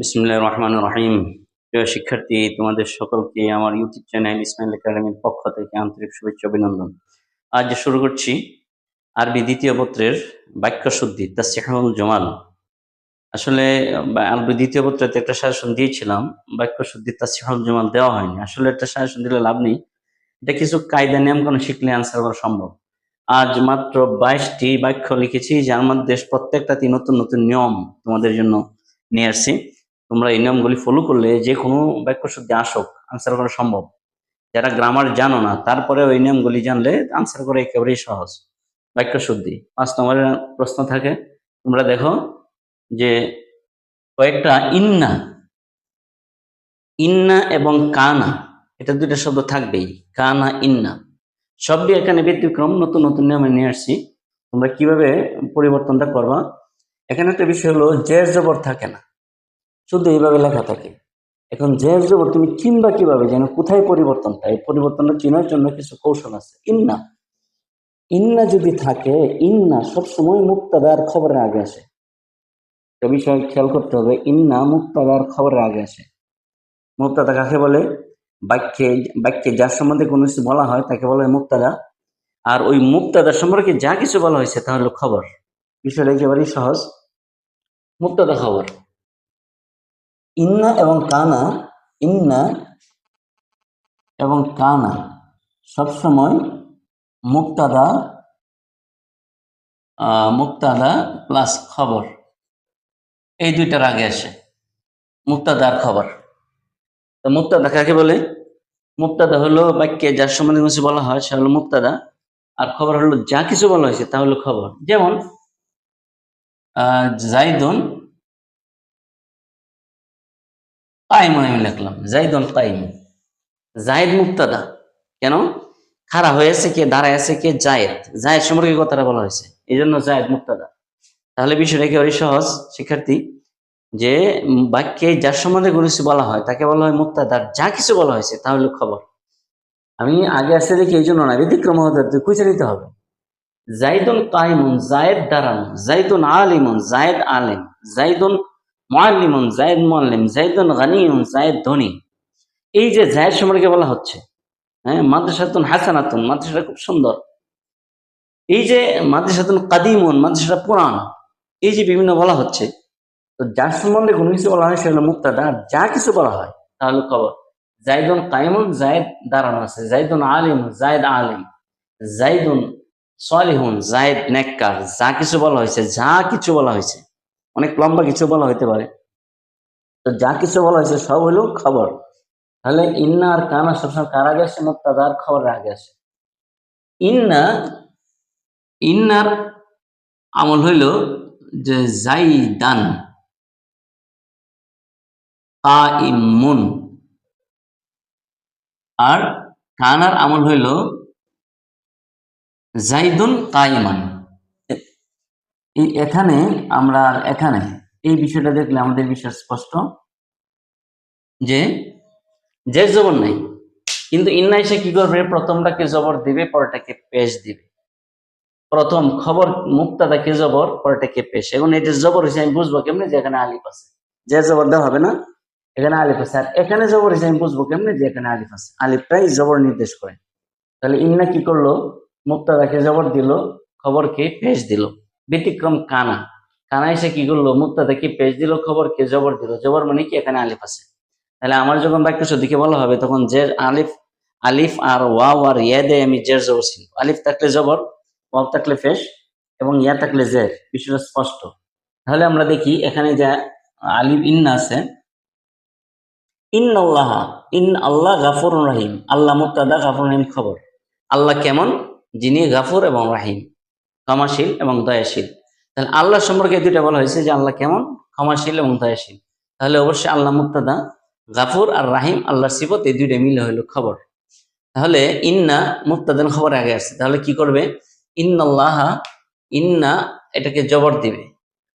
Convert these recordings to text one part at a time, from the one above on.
বিসমুল্লাহ রহমান রহিম। প্রিয় শিক্ষার্থী, তোমাদের সকলকে আমার ইউটিউব চ্যানেল ইসমাইল একাডেমির পক্ষ থেকে আন্তরিক শুভেচ্ছা, অভিনন্দন। আজ শুরু করছি, আরবি দ্বিতীয় পত্রের বাক্য শুদ্ধি তাসিহুল জমাল। আসলে আরবি দ্বিতীয় পত্রতে একটা সাজেশন দিয়েছিলাম বাক্য শুদ্ধি তাসিহুল জমাল দেওয়া হয়নি। আসলে একটা সাজেশন দিলে লাভ নেই। এটা কিছু কায়দা নিয়ম কোনো শিখলে আনসার করা সম্ভব। আজ মাত্র বাইশটি বাক্য লিখেছি, যার মধ্যে প্রত্যেকটাতে নতুন নতুন নিয়ম তোমাদের জন্য নিয়ে আসছি। তোমরা এই নিয়মগুলি ফলো করলে যে কোনো বাক্য শুদ্ধি আসক আনসার করা সম্ভব। যারা গ্রামার জানো না তারপরে ওই নিয়মগুলি জানলে আনসার করা একেবারেই সহজ। বাক্য শুদ্ধি পাঁচ নম্বরের প্রশ্ন থাকে, তোমরা দেখো যে কয়েকটা ইন্না ইন্না এবং কানা, এটা দুইটা শব্দ থাকবেই, কানা, ইন্না। সবই এখানে ব্যতিক্রম, নতুন নতুন নিয়মে নিয়ে আসছি। তোমরা কীভাবে পরিবর্তনটা করবা? এখানে একটা বিষয় হলো, জের জবর থাকে না। শুধু এইভাবে লেখা থাকে। এখন জের জবর তুমি চিনবা কীভাবে যেন কোথায় পরিবর্তনটা এই পরিবর্তনটা চিনার জন্য কিছু কৌশল আছে। ইন্না। ইন্না যদি থাকে, ইন্না সবসময় মুক্তাদার খবরের আগে আসে। একটা বিষয় খেয়াল করতে হবে, ইন্না মুক্তাদার খবরের আগে আসে। মুক্তাদা কাকে বলে? বাক্যে বাক্যে যার সম্বন্ধে কোনো কিছু বলা হয় তাকে বলা হয় মুক্তাদা। আর ওই মুক্তাদার সম্পর্কে যা কিছু বলা হয়েছে তা হলো খবর। বিষয়টা একেবারেই সহজ। মুক্তাদা খবর। ইন্না এবং কানা, ইন্না এবং কানা সবসময় মুক্তাদা মুক্তাদা প্লাস খবর। এই দুইটার আগে আসে। মুক্তাদার খবর। তো মুক্তাদা কাকে বলে? মুক্তাদা হলো বাক্যে যার সম্বন্ধে কিছু বলা হয়, সে হলো মুক্তাদা। আর খবর হলো যা কিছু বলা হয়েছে তা হলো খবর। যেমন জাইদুন কাইমন আমি লিখলাম জাইদুন কাইম জায়েদ মুক্তাদা কেন? খাড়া হয়েছে কে, দাঁড়ায় আছে কে? জায়েদ। জায়েদ সম্পর্কে কথাটা বলা হয়েছে। এই জন্য জায়েদ মুক্তাদা তাহলে বিষয়টা একেবারে সহজ, শিক্ষার্থী, যে বাক্যে যার সম্বন্ধে কোনো বলা হয়, তাকে বলা হয় মুক্তাদার যা কিছু বলা হয়েছে তাহলে খবর। আমি আগে আসতে দেখি এই জন্য না, ব্যতিক্রম হতে খুঁজে নিতে হবে। জাইদুন কাইমুন জায়েদ দাঁড়ানো জাইদুন আলিমুন, জায়েদ আলিম, জাইদুন মুআল্লিমুন জায়েদ মুআল্লিম জাইদুন গানিয়ুন জায়েদ ধনী। এই যে জায়েদ সম্পর্কে বলা হচ্ছে হ্যাঁ মাদ্রাসাতুন হাসানাতুন, মাদ্রাসাটা খুব সুন্দর। এই যে মাদ্রাসাতুন কাদিমুন, মাদ্রাসাটা পুরাণ এই যে বিভিন্ন বলা হচ্ছে, তো যার সম্বন্ধে কোনো কিছু বলা হয় সেগুলো মুক্তাদা, যা কিছু বলা হয়, তাহলে খবর। জাইদুন কাইমুন জায়েদ দাঁড়ানো আছে জাইদুন আলিম জায়েদ আলিম জাইদুন সলিহুন জায়েদ নেককার, যা কিছু বলা হয়েছে, যা কিছু বলা হয়েছে। অনেক লম্বা কিছু বলা হইতে পারে। তো যা কিছু বলা হয়েছে সব হলো খবর। তাহলে ইন্না আর কানা সবসময় কার আগে আসে? মুক্তাদা আর খবরের আগে আসে। ইন্না, ইন্নার আমল হইল যে জাইদান, কাইমুন। আর কানার আমল হইল জাইদুন কাইমান। এই এখানে আমরা এখানে, এই বিষয়টা দেখলে আমাদের বিষয় স্পষ্ট যে যে জবর নাই। কিন্তু ইন্না এসে কি করবে? প্রথমটাকে জবর দিবে পরটাকে পেশ দিবে। প্রথম খবর মুক্তাদাকে জবর পরটাকে পেশ। এখন এটা জবর হিসেবে আমি বুঝব কেমনি যে এখানে আলিফ আছে। যে জবর দেওয়া হবে না, এখানে আলিফ আছে। আর এখানে জবর হিসেবে আমি বুঝব কেমনি যে এখানে আলিফ আছে। আলিফটাই জবর নির্দেশ করে। তাহলে ইন্না কি করল? মুক্তাদাকে জবর দিল খবরকে পেশ দিল। ব্যতিক্রম কানা। কানা এসে কি করল? মুক্তাদাকে পেশ দিল খবর কে জবর দিল? জবর মানে কি? এখানে আলিফ আছে। তাহলে আমার যখন বাক্য দিকে বলা হবে, তখন জের আলিফ আলিফ আর ওয়াও আর ইয়া দিয়ে আমি জের, জবর ছিল আলিফ থাকলে জবর, ওয়াও থাকলে ফেশ এবং ইয়া থাকলে জের, বিষয়টা স্পষ্ট। তাহলে আমরা দেখি এখানে যে আলিফ ইন্না আছে। ইন আল্লাহ ইন আল্লাহ গাফুর রাহিম। আল্লাহ মুক্তাদা গাফুর রহিম খবর। আল্লাহ কেমন? যিনি গাফুর এবং রাহিম। ক্ষমাশীল এবং দয়াশীল। তাহলে আল্লাহ সম্পর্কে দুইটা বলা হয়েছে যে আল্লাহ কেমন? ক্ষমাশীল এবং দয়াশীল। তাহলে অবশ্যই আল্লাহ মুক্তাদা, গাফুর আর রাহিম আল্লাহর সিফত এই দুইটা মিলে হইল খবর। তাহলে ইন্না মুক্তাদান খবর আগে আসছে তাহলে কি করবে? ইন্নাল্লাহ, ইন্না এটাকে জবর দিবে।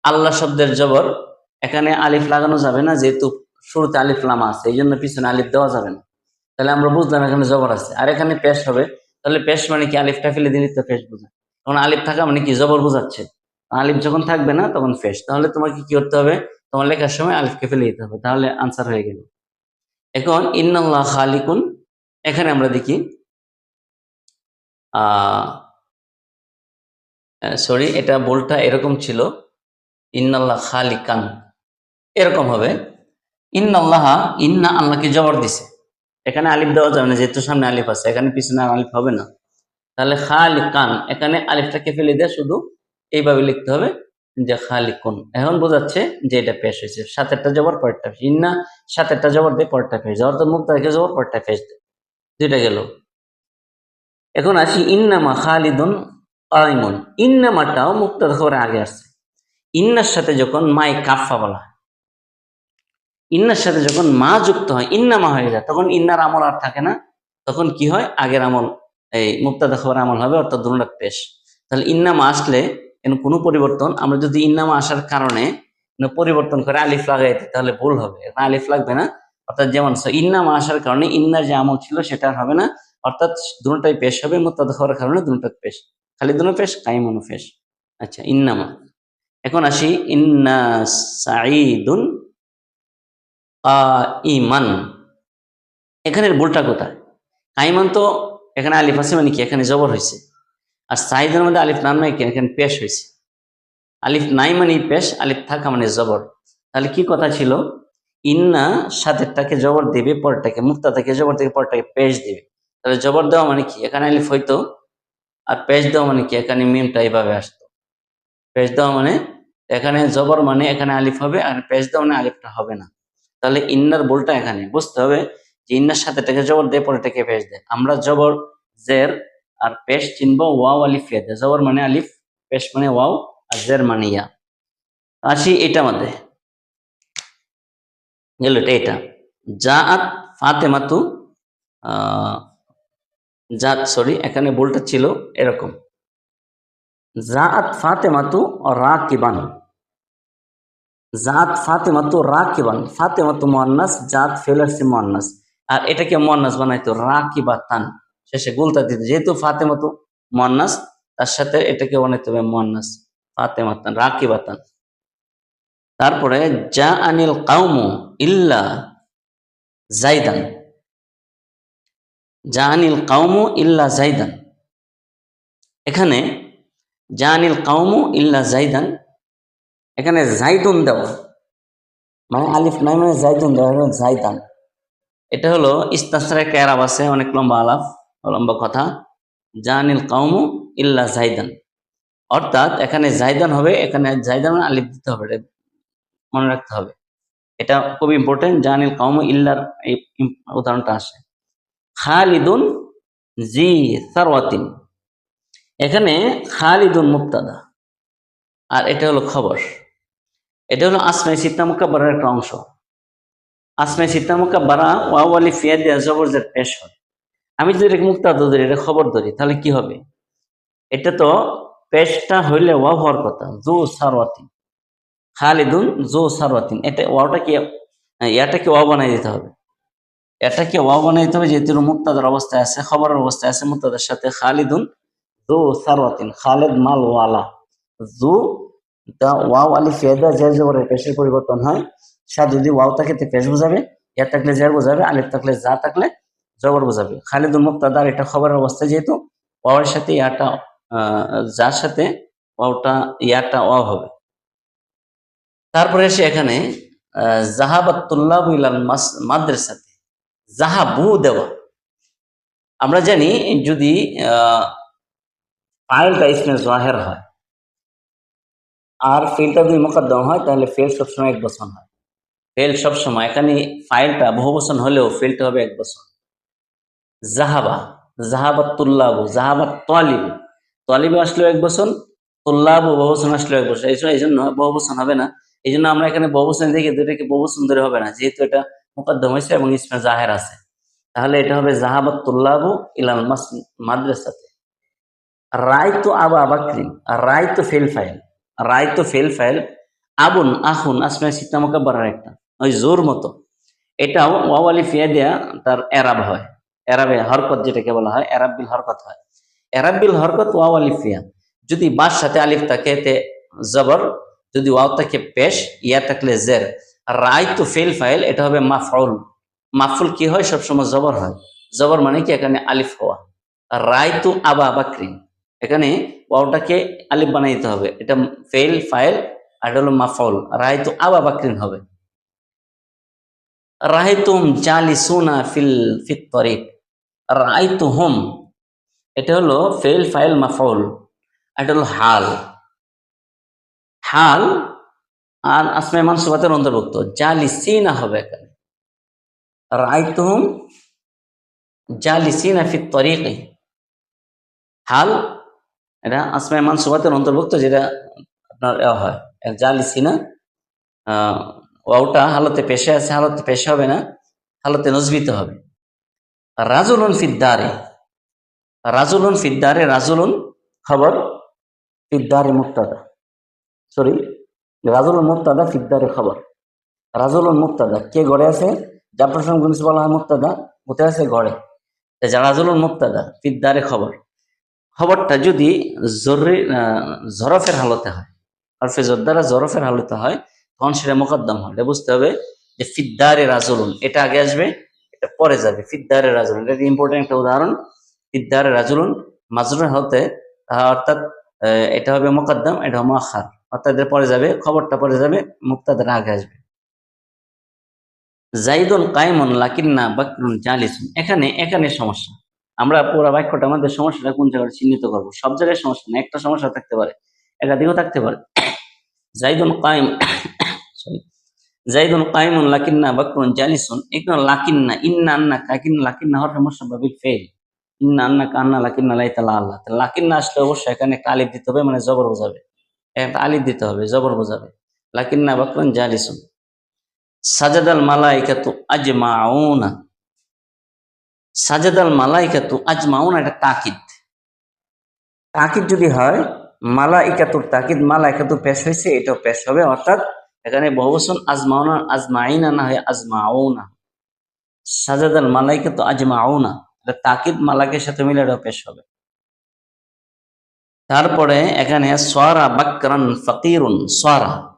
আল্লাহ শব্দের জবর, এখানে আলিফ লাগানো যাবে না, যেহেতু শুরুতে আলিফ লামা আছে, এই জন্য পিছনে আলিফ দেওয়া যাবে না। তাহলে আমরা বুঝলাম এখানে জবর আছে। আর এখানে পেশ হবে। তাহলে পেশ মানে কি? আলিফটা ফেলে দিলে তো পেশ বোঝায়। তখন আলিফ থাকা মানে কি, জবর বোঝাচ্ছে। আলিফ যখন থাকবে না, তখন ফেশ। তাহলে তোমাকে কি করতে হবে? তোমার লেখার সময় আলিফকে ফেলে দিতে হবে। তাহলে আনসার হয়ে গেল। এখন, ইন্নাল্লাহ খালিকুন, এখানে আমরা দেখি সরি এটা বোলটা এরকম ছিল, ইন্নাল্লাহ খালিকান। এরকম হবে, ইন্নাল্লাহ, ইন্না আল্লাহকে জবর দিছে। এখানে আলিফ দেওয়া যাবে না, যেহেতু সামনে আলিফ আছে। এখানে পিছনে আলিফ হবে না। তাহলে খালিকান, এখানে আলিফটাকে ফেলে দিয়ে? শুধু এইভাবে লিখতে হবে যে খালিকুন। এখন বোঝাচ্ছে যে এটা পেশ হয়েছে। সাতেরটা জবর, পরেরটা পেশ। ইন্না সাতেরটা জবর দিয়ে পরেরটা পেশ। জবর তো মুক্ত রেখে জবর, পরেরটা দেয়। দুইটা গেল। এখন আসি, ইন্নামা খালিদুন কাইমুন। ইন্নামাটাও মুক্ত খবরে আগে আসছে। ইন্নার সাথে যখন মাই কাফা বলা হয়, ইন্নার সাথে যখন মা যুক্ত হয়, ইন্নামা হয়ে যায়, তখন ইন্নার আমল আর থাকে না। তখন কি হয়? আগের আমল এই মুক্তাদা খবর আমল হবে, অর্থাৎ দুর্নাক পেশ তাহলে ইন্নামা আসলে এর কোনো পরিবর্তন, আমরা যদি ইন্নামা আসার কারণে পরিবর্তন করে আলিফ লাগাই দিই, তাহলে ভুল হবে। আলিফ লাগবে না, অর্থাৎ যেমন ইন্নামা আসার কারণে ইন্নার যে আমল ছিল সেটা হবে না, অর্থাৎ দুটাই পেশ হবে মুক্তাদা খবরের কারণে দুটা পেশ। খালি দুনো পেশ, কাইমনু পেশ। আচ্ছা ইন্নামা। এখন আসি, ইন্না সাঈদুন ইমান এখানের ভুলটা কোথায়? কাইমান তো এখানে আলিফ আছে মানে কি? এখানে জবর হয়েছে আর সাইদের মধ্যে আলিফ নাম নাই কেন এখানে পেশ হয়েছে আলিফ নাই মানে পেশ, আলিফ থাকা মানে জবর। তাহলে কি কথা ছিল? ইন্না সাথেরটাকে জবর দেবে পরটাকে মুক্তাটাকে জবর থেকে পরটাকে পেশ দেবে। তাহলে জবর দেওয়া মানে কি? এখানে আলিফ হইতো, আর পেশ দেওয়া মানে কি? এখানে মিমটা এইভাবে আসতো। পেশ দেওয়া মানে এখানে জবর মানে এখানে আলিফ হবে, আর পেশ দেওয়া মানে আলিফটা হবে না। তাহলে ইন্নার বলটা এখানে। বুঝতে হবে যে ইন্নার সাথে থেকে জবর দেয় পরে থেকে পেশ দেয়। আমরা জবর, জের আর পেশ চিনবো ওয়াও আলিফ ইয়া। দেয় জবর মানে আলিফ, পেশ মানে ওয়াও আর জের মানে ইয়া। আসি এটা মধ্যে গেল এটা এটা। জাআত ফাতেমাতু, আহ, জাত সরি এখানে বলটা ছিল এরকম। জাআত ফাতেমাতু রাকিবান। জাত ফাতেমাতু রাকিবান। ফাতেমাতু মুয়ান্নাস জাত ফেল আসছে মুয়ান্নাস আর এটাকে মুয়ান্নাস বানাইতো রাকিবাতান। শেষে গুলতা দিত। যেহেতু ফাতেমাতু মুয়ান্নাস, তার সাথে এটাকে বানাইতে হবে মুয়ান্নাস। ফাতেমাতান, রাকিবাতান। তারপরে জা আনিল কাউমু ইল্লা জাইদান যা আনিল কাউমু ইল্লা জাইদান এখানে যা আনিল কাউমু ইল্লা জাইদান এখানে জাইদুন দেওয়া। মানে আলিফ, নাই মানে জাইদুন দেওয়া জাইদান এটা হলো ইস্তাসের একটা এরাব আছে, অনেক লম্বা আলাপ, লম্বা কথা। জাহানিল কাউমু ইল্লা জাইদান। অর্থাৎ এখানে জাইদান হবে, এখানে জাইদান মানে আলিফ দিতে হবে মনে রাখতে হবে। এটা খুব ইম্পর্টেন্ট জাহানিল কাউমু ইল্লার এই উদাহরণটা আসে। খালিদুন জি সারওয়াতিন। এখানে খালিদুন মুক্তাদা আর এটা হলো খবর। এটা হলো আসমাই সিত্তা মুকাব্বারের একটা অংশ। আসমাই সিত্তা মুকাব্বারা, ওয়াও আলি ফিয়া দিয়া জবর যে পেশ হয়। আমি যদি এটাকে মুক্তাদা ধরি, এটা খবর ধরি, তাহলে কি হবে? এটা তো পেশটা হইলে ওয়া হওয়ার কথা। জো সারওয়াতিন। খালিদুন জো সারওয়াতিন। এটা ওয়াওটা কি ইয়াটাকে ওয়াও বানাই দিতে হবে। এটাকে ওয়াও দিতে হবে, যেহেতু মুক্তাদার অবস্থায় আছে, খবরের অবস্থায় আছে মুক্তাদার সাথে খালিদুন জো সারওয়াতিন, খালেদ মাল ওয়ালা জু দা ওয়াও আলি ফেদা জের জবরের পেশের পরিবর্তন হয়। সা যদি ওয়াও থাকে তে পেশ বোঝাবে ইয়া থাকলে জের বোঝাবে, আলিফ থাকলে যা থাকলে জবর বোঝাবে। খালিদুল মুক্তাদার এটা খবরের অবস্থায় যেহেতু, ওয়াওয়ের সাথে ইয়াটা যার সাথে ওয়াওটা, ইয়াটা ওয়াও হবে। তারপরে এসে এখানে জাহাবাতুল্লাহ ইলাল মাদ্রাসাতে জাহাবু দেওয়া। আমরা জানি যদি ফাইলটা ইসমে জাহের হয় আর ফেলটা যদি মোকদ্দম হয়, তাহলে ফেল সবসময় এক বছর হয়। ফেল সবসময়, এখানে ফাইলটা বহু বছর হলেও ফেলটা হবে এক বছর জাহাবা, জাহাবাত তুল্লাবু, জাহাবাত তোয়ালিবু তোয়ালিবু আসলেও এক বছর তুল্লাবু বহু বছর আসলেও এক বছর এই জন্য বহু বছর হবে না। এই জন্য আমরা এখানে বহু বছর দেখি দুটাকে বহু ধরে হবে না, যেহেতু এটা মোকদ্দম হয়েছে এবং ইসমে জাহের আছে। তাহলে এটা হবে জাহাবাত তুল্লাবু ইলাল মাদ্রাসাতে। রায় তো আবা আবাক্রিন রায় তো ফেল ফাইল। রায় তো ফেল ফাইল আবুন আহুন আসমা সিতামকা বাড়ার একটা। ওই জোর মতো। এটাও ওয়াওয়ালি ফিয়া দেয়া তার এরাব হয়। এরাবে হরকত যেটাকে বলা হয় এরাবিল হরকত হয়। এরাবিল হরকত ওয়াওয়ালি ফিয়া। যদি বাস সাথে আলিফ থাকে এতে জবর। যদি ওয়াও থাকে, পেশ। ইয়া থাকলে জের। রায় তো ফেল ফাইল এটা হবে মাফউল। মাফুল কি হয়? সবসময় জবর হয়। জবর মানে কি? এখানে আলিফ হওয়া। রায় তো আবা বাকরিন এখানে ওয়াওটাকে আলিফ বানাই দিতে হবে। এটা ফেল ফাইল আর হলো মাফউল। রায় আবা বাকরিন হবে। রাহিতুম জালিসুনা ফিল, ফিত তরিক। রাইতুহুম, এটা হলো ফেল ফাইল মাফউল। আর এটা হলো হাল। হাল আর আসমে মানসুবাতের অন্তর্ভুক্ত। জালিসিনা হবে এখানে। রাইতুহুম জালিসিনা ফিত তরিকি। হাল এটা আসমে মানসুবাতের অন্তর্ভুক্ত যেটা আপনার হয়। জালিসিনা আহ ওয়াওটা হালতে পেশে আছে, হালতে পেশে হবে না, হালতে নজবিত হবে। রাজুলুন ফিদ্দারে রাজুলুন ফিদ্দারে রাজুলুন খবর ফিদ্দারে মুক্তাদা সরি রাজুলুন মুক্তাদা ফিদ্দারে খবর। রাজুলুন মুক্তাদা কে গড়ে আছে? যা প্রসঙ্গ বলা হয় মুক্তাদা কোথায় আছে গড়ে। যা রাজুলুন মুক্তাদা ফিদ্দারে খবর। খবরটা যদি জরুরি জরফের হালতে হয় হরফে জোরদারা জরফের হালতে হয় তখন সেটা মোকদ্দম হয়। এটা বুঝতে হবে যে ফিদ্দারে রাজলুন এটা আগে আসবে এটা পরে যাবে। ফিদ্দারে রাজলুন এটা ইম্পর্টেন্ট একটা উদাহরণ। ফিদ্দারে রাজুলুন মাজরুর হতে আহ, অর্থাৎ এটা হবে মোকদ্দম এটা হবে মুআখার। অর্থাৎ পরে যাবে খবরটা পরে যাবে মুক্তাদার আগে আসবে। জাইদুন কাইমুন লাকিন্না বাকরুন জালিসুন এখানে এখানে সমস্যা। আমরা পুরো বাক্যটা আমাদের সমস্যাটা কোন জায়গায় চিহ্নিত করব? সব জায়গায় সমস্যা না একটা সমস্যা থাকতে পারে, একাধিকও থাকতে পারে। জাইদুন কাইম সরি জাইদুন কাইমুন লাকিন্না বাকরুন জালিসুন এখানে লাকিন্না, ইন্না আন্না কাকিন লাকিন্না হরফে মুসাব্বাবিল ফেল ইন্না আন্না কান্না, লাকিন্না লাইতালা আল্লাহ। লাকিন্না আসলে অবশ্যই এখানে একটা আলিফ দিতে হবে মানে জবর বোঝাবে। একটা আলিফ দিতে হবে, জবর বোঝাবে। লাকিন্না বাকরুন জালিসুন। সাজাদাল মালাইকাতু আজমাউনা। সাজাদাল মালাইকাতু আজমাউনা, এটা তাকিদ। তাকিদ যদি হয়, মালাইকাতুর তাকিদ, মালাইকাতু পেশ হয়েছে, এটাও পেশ হবে, অর্থাৎ এখানে বহুবচন আজমাউনা, আজমাইনা না হয় আজমাউনা। সাজাদাল মালাইকাতু আজমাউনা, এটা তাকিদ মালাকের সাথে মিলে এটাও পেশ হবে। তারপরে এখানে সোয়ারা বাকরান ফকিরুন, সোয়ারা।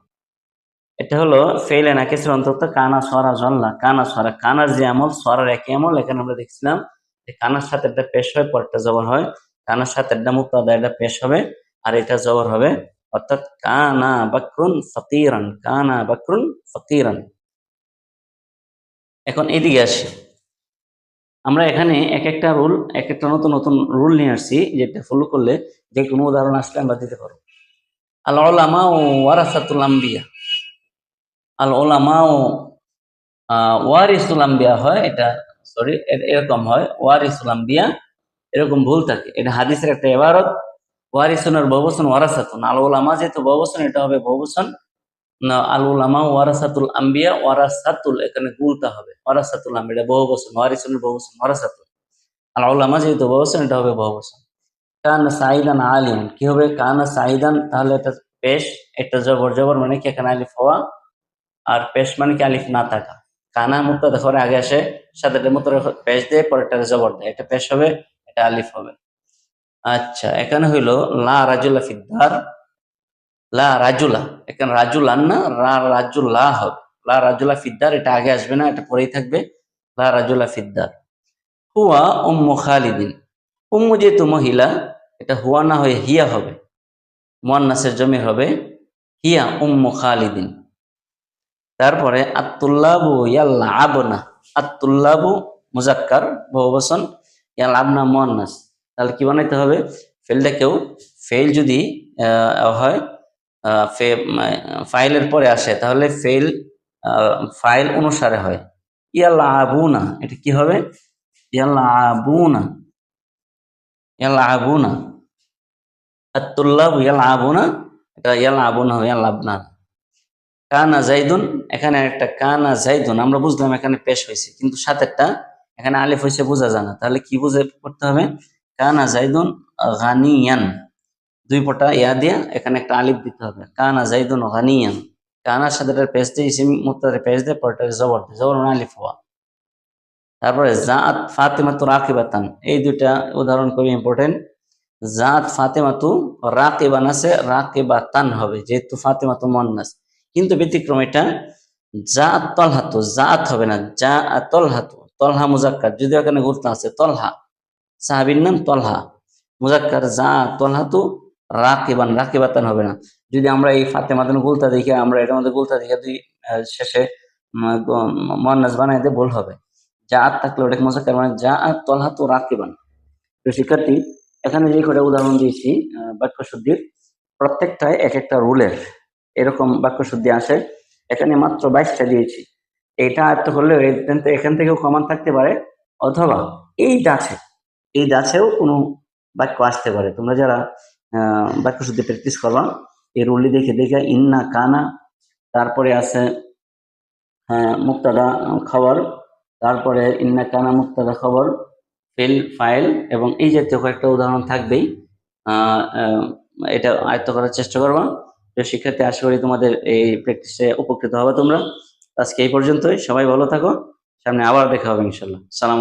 এটা হলো ফেলে নাকিসের অন্তত কানা সরা জল্লা কানা সরা কানার যে আমল সরার একই আমল, এখানে আমরা দেখছিলাম যে কানার সাথে একটা পেশ হয় পরটা জবর হয়। কানার সাথে একটা মুক্তাদা এটা পেশ হবে আর এটা জবর হবে। অর্থাৎ কানা বাকরুন ফকিরান কানা বাকরুন ফকিরান এখন এদিকে আসি। আমরা এখানে এক একটা রুল এক একটা নতুন নতুন রুল নিয়ে আসছি, যেটা ফলো করলে যে কোনো উদাহরণ আসলে আমরা দিতে পারব। আল ওলামা ও ওয়ারাসাতুল আম্বিয়া। আল ওলামাও ওয়ারিসুল আম্বিয়া হয়, এটা সরি এরকম হয়, ওয়ারিসুল আম্বিয়া, এরকম ভুল থাকে। এটা হাদিসের একটা এবারত, ওয়ারিসুনের বহুবচন ওয়ারাসাতুন। আল ওলামা যেহেতু বহুবচন, এটা হবে বহুবচন। আল ওলামা ওয়ারাসাতুল আম্বিয়া, ওয়ারাসাতুল, এখানে গুলটা হবে। ওয়ারাসাতুল আম্বিয়া, এটা বহুবচন, ওয়ারিসুনের বহুবচন, ওয়ারাসাতুল। আল ওলামা যেহেতু বহুবচন, এটা হবে বহুবচন। কানা সাইদান আলিম, কি হবে? কানা সাইদান, তাহলে এটা পেশ এটা জবর জবর মানে কি? এখানে আলিফ হওয়া আর পেশ মানে কি আলিফ না থাকা। কানা মুক্তা দেখো আগে আসে সাথে মতো পেশ দিয়ে পরেরটা জবর দেয়। এটা পেশ হবে, এটা আলিফ হবে। আচ্ছা এখানে হইল লা রাজুলা ফিদ্দার, লা রাজুলা। এখানে রাজুলান না, রা রাজুল্লাহ হবে। লা রাজুলা ফিদ্দার, এটা আগে আসবে না, এটা পরেই থাকবে। লা রাজুলা ফিদ্দার। হুয়া উম্মু খালিদিন। উম্মু যেহেতু মহিলা, এটা হুয়া না হয়ে হিয়া হবে। মোয়ান্নাসের জমি হবে। হিয়া উম্মু খালিদিন। তারপরে আত্তুল্লাবু ইয়াল্লা আবনা আত্তুল্লাবু মুজাক্কার বহুবচন ইয়াল আবনা মোয়ান্নাস তাহলে কি বানাইতে হবে? ফেলটাকেও ফেল যদি হয় ফাইলের পরে আসে, তাহলে ফেল ফাইল অনুসারে হয়। ইয়াল্লা আবুনা এটা কি হবে? ইয়াল্লা আবুনা ইয়াল্লা আবুনা আত্তুল্লাবু ইয়াল আবুনা এটা ইয়াল আবুনা হবে ইয়াল আবনা কানা জাইদুন এখানে একটা কানা জাইদুন আমরা বুঝলাম এখানে পেশ হয়েছে, কিন্তু সাথেরটা এখানে আলিফ হয়েছে বোঝা যায় না। তাহলে কি বুঝে করতে হবে? কানা জাইদুন গানিয়ান, দুই পটা ইয়া দিয়া এখানে একটা আলিফ দিতে হবে। কানা জাইদুন গানিয়ান, কানার সাথে একটা দিয়ে ইসিম মুক্তারে পেশ দিয়ে পরটা জবর দিয়ে, জবর মানে আলিফ হওয়া। তারপরে জাত ফাতেমা তো রাকিবাতান, এই দুইটা উদাহরণ খুবই ইম্পর্টেন্ট জাত ফাতেমাতু রাকেবান আছে, রাকেবাতান হবে, যেহেতু ফাতেমাতু মন্নাস কিন্তু ব্যতিক্রম এটা জাত তলহাতু জাত হবে না, যা তলহাতু, তলহা মুজাক্কার, যদিও এখানে গুরুত্ব আছে, তলহা। সাহাবির নাম তলহা। মুজাক্কার, যা তলহাতু, রাকেবান, রাকেবাতান হবে না। যদি আমরা এই ফাতে ফাতেমাতুন গুলতা দেখে, আমরা এটার মধ্যে গুলতা দেখে দুই শেষে মন্নাস বানাই দিয়ে ভুল হবে। যা আত থাকলে ওটাকে মুজাক্কার মানে যা আত তলহাতু, রাকেবান। তো শিক্ষার্থী, এখানে যে কটা উদাহরণ দিয়েছি বাক্য শুদ্ধির প্রত্যেকটায় এক একটা রুলের। এরকম বাক্য শুদ্ধি আসে। এখানে মাত্র বাইশটা দিয়েছি। এটা আয়ত্ত হলেও এখান থেকে- এখান থেকেও কমান থাকতে পারে। অথবা এই ডাছে এই ডাছেও কোনো বাক্য আসতে পারে। তোমরা যারা আহ, বাক্য শুদ্ধি প্র্যাকটিস করবা এই রুলটি দেখে দেখে ইন্না কানা তারপরে আছে হ্যাঁ মুক্তাদা খবর তারপরে ইন্না কানা মুক্তাদা খবর ফিল ফাইল এবং এই জাতীয় কয়েকটা উদাহরণ থাকবেই। এটা আয়ত্ত করার চেষ্টা করবা। শিক্ষার্থী আশা করি তোমাদের এই প্র্যাকটিসে উপকৃত হবে তোমরা। আজকে এই পর্যন্তই। সবাই ভালো থাকো। সামনে আবার দেখা হবে ইনশাল্লাহ। সালাম